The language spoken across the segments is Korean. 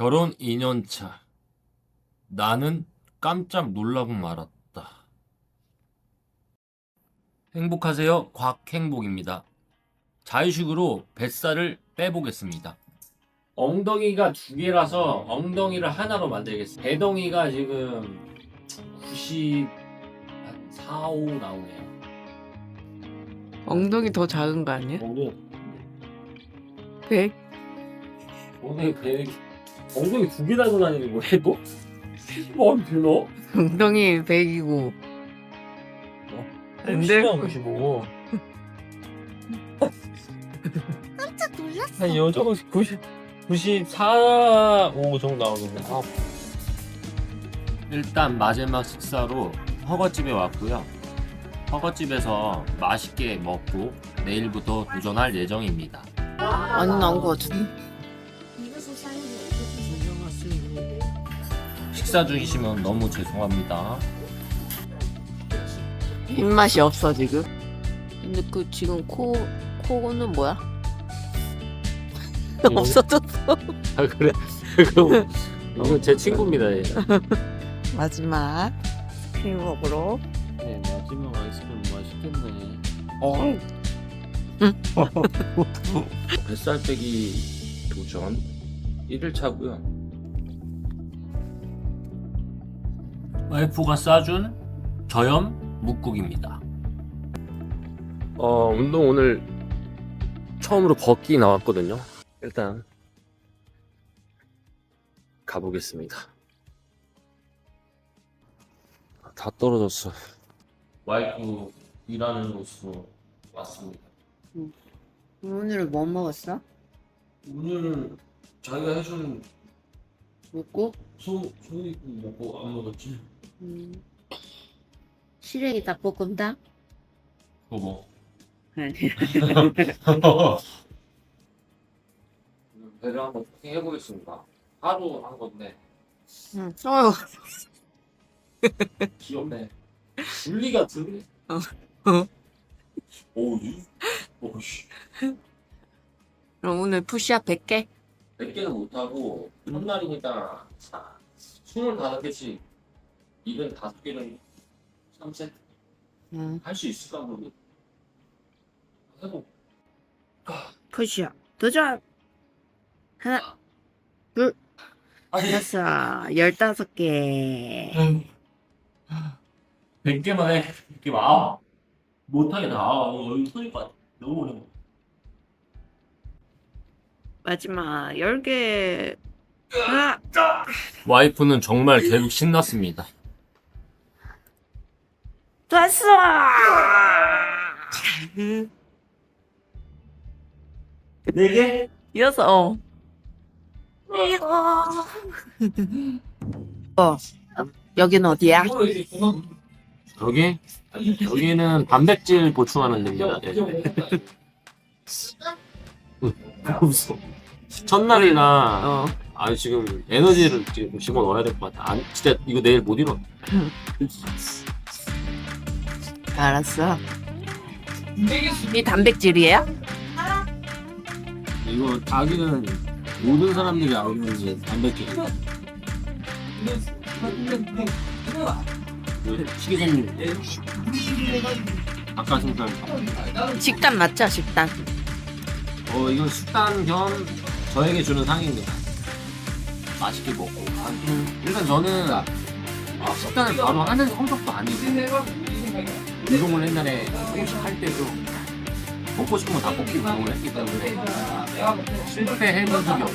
결혼 2년차. 나는 깜짝 놀라고 말았다. 행복하세요. 곽행복입니다. 자유식으로 뱃살을 빼보겠습니다. 엉덩이가 두 개라서 엉덩이를 하나로 만들겠습니다. 배덩이가 지금 94, 5 나오네요. 엉덩이 더 작은 거 아니야? 엉덩이, 100? 엉덩이 배 엉덩이 두 개 달고 다니는 거야, 너? 뭐 별로? 엉덩이 100이고 안 돼? 95. 깜짝 놀랐어. 한요 정도 90, 94, 5 정도 나오겠네. 아, 일단 마지막 식사로 허거집에 왔고요. 허거집에서 맛있게 먹고 내일부터 도전할 예정입니다. 많이 나온 거 같은데? 식사 중이시면 너무 죄송합니다. 입맛이 없어 지금 근데 그 지금 코 코는 뭐야? 없어졌어 아 그래? 그거 이거 제 친구입니다. 얘. 마지막 크림 먹으러 네 마지막 아이스크림 맛있겠네. 어 뱃살 빼기 도전 1일차고요. 와이프가 싸준 저염 묵국입니다. 어 운동 오늘 처음으로 걷기 나왔거든요. 일단 가보겠습니다. 다 떨어졌어. 와이프 일하는 곳으로 왔습니다. 오늘 뭐 먹었어? 오늘 자기가 해준 먹고? 소 소고기 먹고 안 먹었지? 음. 시래기 닭볶음탕? 그거 뭐? 아니 배를 한번 쿠킹 해 보겠습니다. 하루 한 건데 응. 어휴 귀엽네. 분리가 들리. 어. 오, 이, 오 씨. 그럼 오늘 푸시업 100개? 100개는 못하고 첫날이니까 25개씩 75개는 3세트 응 할 수 있을까 모르겠. 해보. 푸시업 도전! 하나 아니, 여섯 열다섯 개 100개만 해. 100개만. 아, 못하겠다. 아, 여기 소리가 너무 어려워. 마지막 10개 하나 와이프는 정말 계속 신났습니다. 됐어! 네 개? 이어서 어. 어. 여기는 어디야? 여기? 여기는 단백질 보충하는 데입니다. 네. 무서 첫날이라 어. 아 지금 에너지를 지금 집어 넣어야 될 것 같아. 안, 진짜 이거 내일 못 일어. 알았어. 이 단백질이에요? 이거 자기는 모든 사람들이 알고 있는 단백질이야. 그 식이섬유. 닭가슴살. 식단 맞죠? 식단. 어 이건 식단 겸 저에게 주는 상입니다. 맛있게 먹고. 음. 일단 저는 식단을 바로 하는 성격도 아니고 운동을 옛날에 조금씩 할 때도 먹고 싶은 거다 먹기 운동을 했기 때문에 실패해본 적이 없어.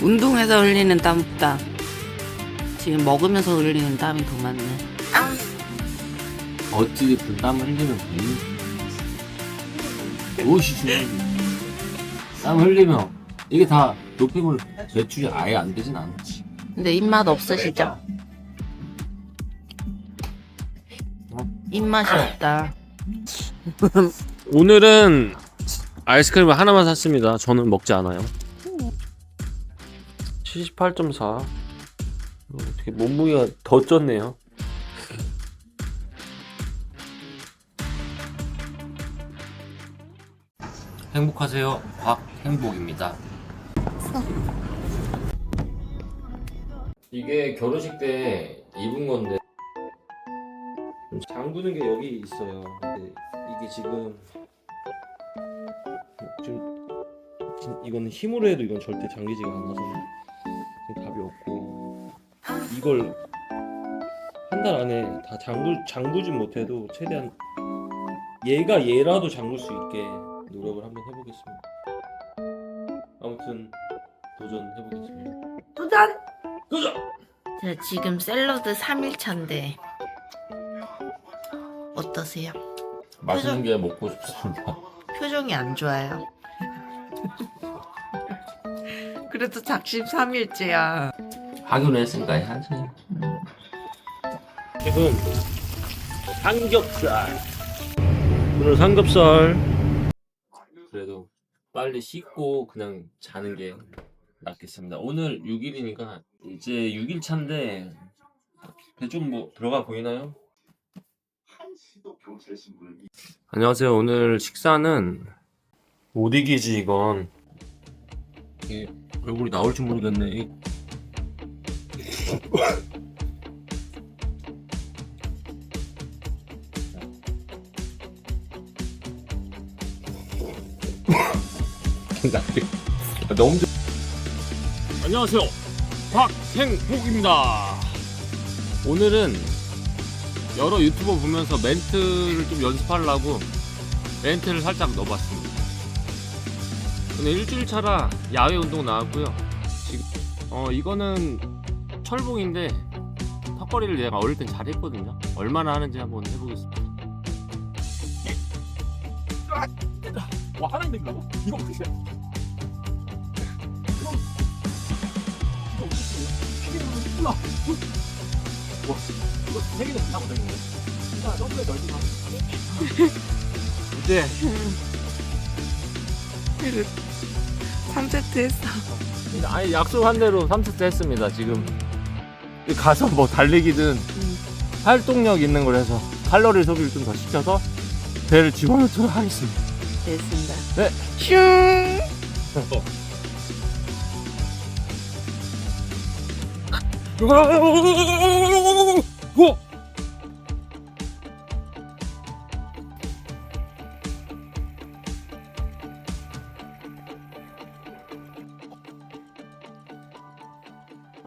운동해서 흘리는 땀보다 지금 먹으면서 흘리는 땀이 더 많네. 어찌됐든 땀을 흘리면 되니 무엇이 중요한지 땀 흘리면 이게 다 노폐물 배출이 아예 안 되진 않지 근데 입맛 없으시죠? 입맛이 없다. 오늘은 아이스크림을 하나만 샀습니다. 저는 먹지 않아요. 78.4 어떻게 몸무게가 더 쪘네요. 행복하세요. 곽행복입니다. 이게 결혼식 때 입은 건데 잠그는 게 여기 있어요. 근데 이게 지금 지금 이거는 힘으로 해도 이건 절대 잠기지가 않아서 답이 없고 이걸 한 달 안에 다 잠글 잠그진 못해도 최대한 얘가 얘라도 잠글 수 있게 노력을 한번 해보겠습니다. 아무튼 도전해보겠습니다. 도전! 도전! 자, 지금 샐러드 3일 차인데 어떠세요? 맛있는 게 먹고 싶습니다. 표정이 안 좋아요. 그래도 작심 3일째야. 하기로 했으니까 해야지. 지금 삼겹살 오늘 삼겹살 그래도 빨리 씻고 그냥 자는 게 낫겠습니다. 오늘 6일이니까 이제 6일 차인데 대충 뭐 들어가 보이나요? 안녕하세요. 오늘 식사는 못 이기지 이건 이게 얼굴이 나올지 모르겠네. 이- 너무 좋... 안녕하세요 박행복입니다 오늘은 여러 유튜버 보면서 멘트를 좀 연습하려고 멘트를 살짝 넣어봤습니다. 오늘 일주일 차라 야외 운동 나왔고요. 지금 어 이거는 철봉인데 턱걸이를 내가 어릴 땐 잘했거든요. 얼마나 하는지 한번 해보겠습니다. 와 하나 된다고? 이거 어떻게 이 제 3세트 했어. 아니 약속한 대로 3세트 했습니다 지금 가서 뭐 달리기든 활동력 있는 걸 해서 칼로리 소비를 좀 더 시켜서 배를 집어넣도록 하겠습니다 됐습니다. 네. 슝! 뭐?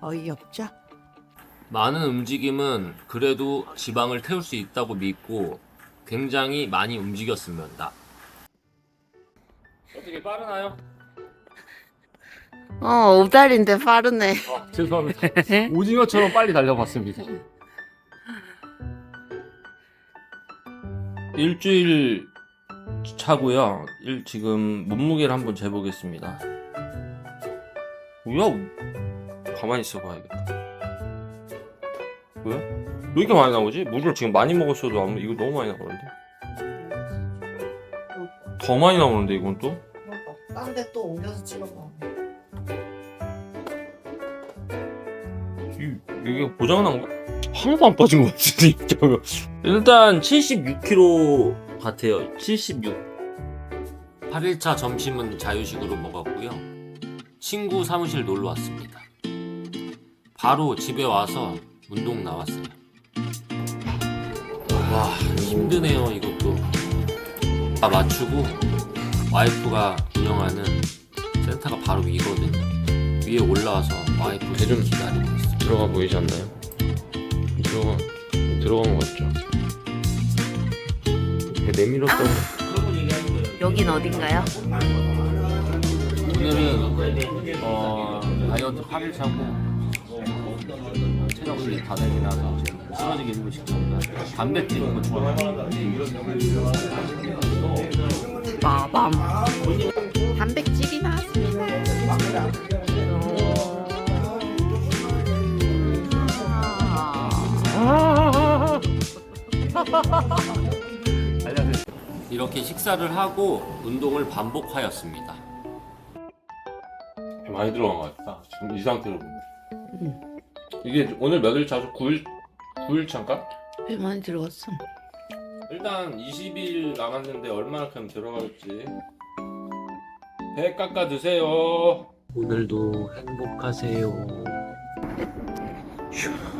어이없죠? 많은 움직임은 그래도 지방을 태울 수 있다고 믿고 굉장히 많이 움직였습니다. 어떻게 빠르나요? 어, 오달인데 빠르네. 아, 죄송합니다 오징어처럼 빨리 달려봤습니다 일주일 차고요 일, 지금 몸무게를 한번 재보겠습니다 뭐야 가만히 있어 봐야겠다 뭐야? 왜 이렇게 많이 나오지? 물을 지금 많이 먹었어도 아무 이거 너무 많이 나오는데 더 많이 나오는데 이건 또? 딴데 또 옮겨서 찍어봐. 이- 이게 고장난 거? 하나도 안 빠진 것 같은데 일단 76kg 같아요 76 8일차 점심은 자유식으로 먹었고요. 친구 사무실 놀러 왔습니다. 바로 집에 와서 운동 나왔어요. 와 힘드네요 이것도. 다 맞추고 와이프가 운영하는 센터가 바로 위거든요. 위에 올라와서 와이프 배 좀- 기다리고 있어요. 들어가 보이지 않나요? 들어가 들어간 것 같죠? 배 내밀었다고 여긴 어딘가요? 오늘은 어, 다이어트 8일 차고 체력 관리 다 되긴 나서 쓰러지기 일부 직전이다. 담배 피는 거 좋아해요. 빠밤. 단백질이 나 이렇게 식사를 하고 운동을 반복하였습니다. 배 많이 들어간 것 같다 지금 이 상태로 보면 이게 오늘 몇 일 차죠? 9일 9일 차인가? 배 많이 들어갔어. 일단 20일 나갔는데 얼마만큼 들어갈지 배 깎아 드세요 오늘도 행복하세요. 휴.